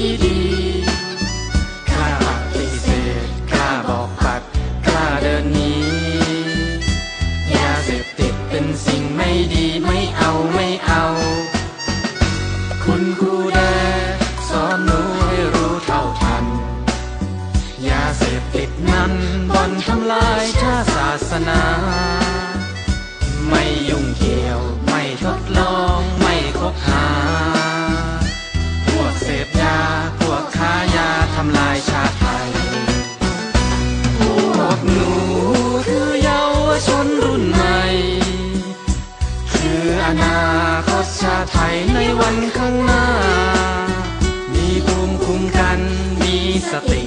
ที่ดีกล้าปฏิเสธกล้าบอกปัดกล้าเดินหนียาเสพติดเป็นสิ่งไม่ดีไม่เอาไม่เอา คุณครูแดสอนหนูให้รู้เท่าทัน ยาเสพติดนั้นบ่อนทำลายชาติศาสนา ไม่ยุ่งเกี่ยว นาคตชาไทยในวันข้างหน้า มีภูมิคุ้มกัน มีสติ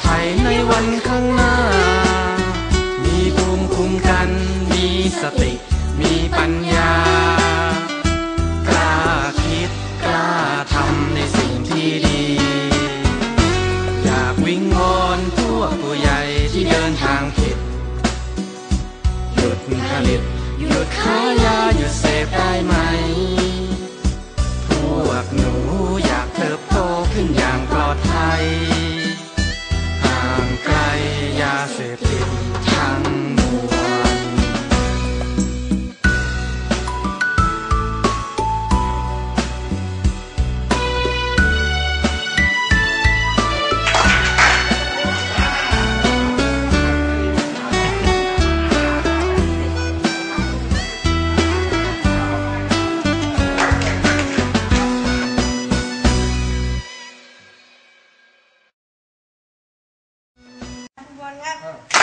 ไทยในวันข้างหน้า มีภูมิคุ้มกัน มีสติ มีปัญญา กล้าคิดกล้าทำในสิ่งที่ดี อยากวิงวอนพวกผู้ใหญ่ที่เดินทางผิด หยุดผลิต หยุดขายยา หยุดเสพได้ไหม มันงัด